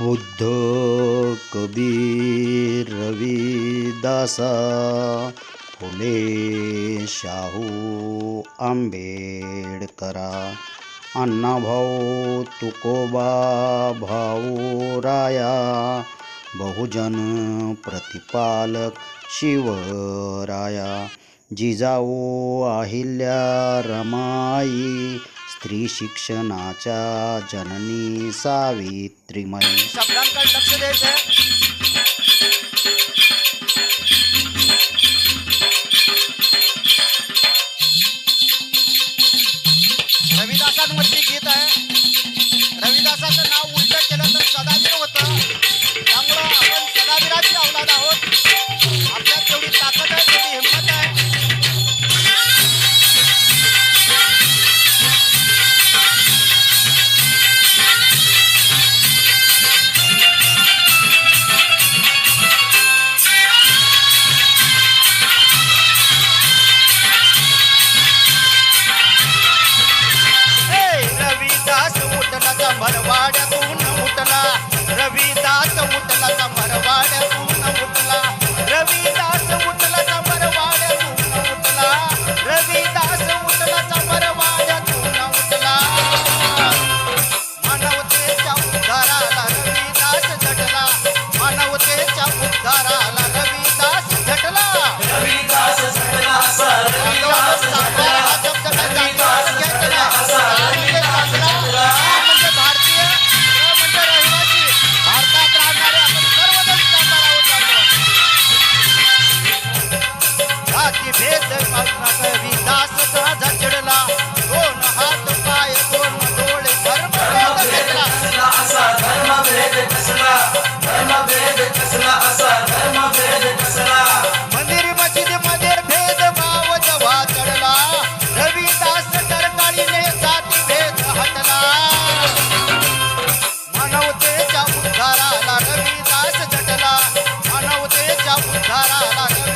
बुद्ध कबीर रविदासा फुले शाहू आंबेडकरा अण्णा भाऊ तुकोबा भाऊ राया बहुजन प्रतिपालक शिवराया जिजाऊ अहिल्या रमाई स्त्री शिक्षणाच्या जननी सावित्रीमयी. शब्दांकडे लक्ष பாட ராரா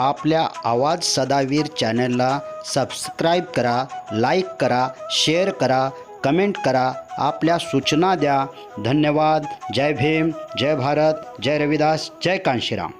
आपल्या आवाज सदावीर चॅनलला सबस्क्राईब करा लाईक करा शेअर करा कमेंट करा आपल्या सूचना द्या. धन्यवाद. जय भीम. जय भारत. जय रविदास. जय कांशीराम.